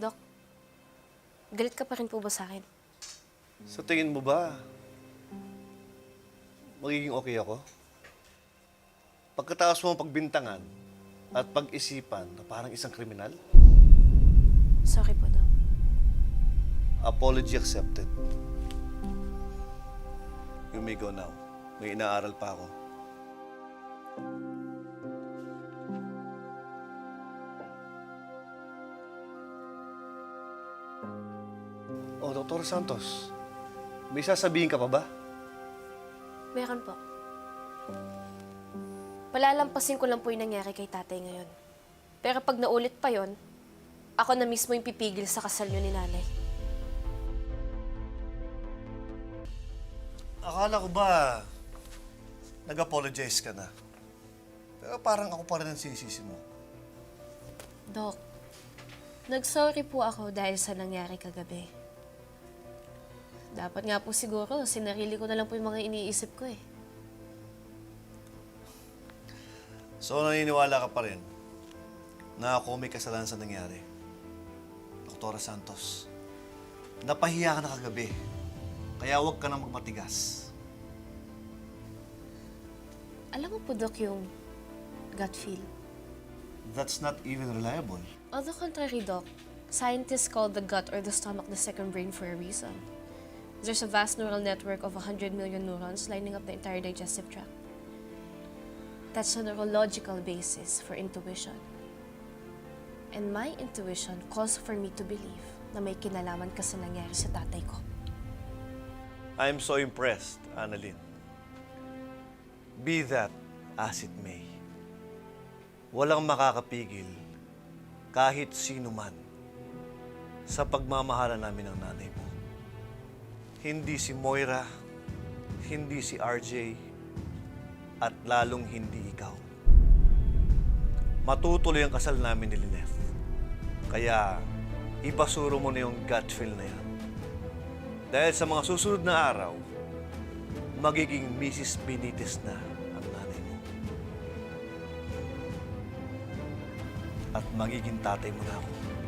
Dok, galit ka pa rin po ba sa akin? Sa tingin mo ba, magiging okay ako? Pagkatapos mo pagbintangan at pag-isipan na parang isang kriminal, Sorry po, Dok. apology accepted. You may go now. May inaaral pa ako. Oh, Dr. Santos. May sasabihin ka pa ba? Meron po. Palalampasin ko lang po yung nangyari kay tatay ngayon. Pero pag naulit pa yon, ako na mismo yung pipigil sa kasal niyo ni nanay. Akala ko ba nag-apologize ka na? Pero parang ako pa rin ang sinisisi mo. Dok, nagsorry po ako dahil sa nangyari kagabi. Dapat nga po siguro, sinarili ko na lang po yung mga iniisip ko eh. So naniniwala ka pa rin na ako may kasalanan sa nangyari. Doktora Santos, napahiya ka na kagabi. Kaya huwag ka na magmatigas. Alam mo po, Dok, yung gut feel. That's not even reliable. On the contrary, Doc, scientists call the gut or the stomach the second brain for a reason. There's a vast neural network of 100 million neurons lining up the entire digestive tract. That's a neurological basis for intuition. And my intuition calls for me to believe na may kinalaman ka sa nangyari sa tatay ko. I'm so impressed, Annalyn. Be that as it may. Walang makakapigil kahit sino man sa pagmamahala namin ng nanay mo. Hindi si Moira, hindi si RJ, at lalong hindi ikaw. Matutuloy ang kasal namin ni Lineth. Kaya, ibasuro mo na yung gut feel na yan. Dahil sa mga susunod na araw, magiging Mrs. Benitez na ang nanay mo. At magiging tatay mo na ako.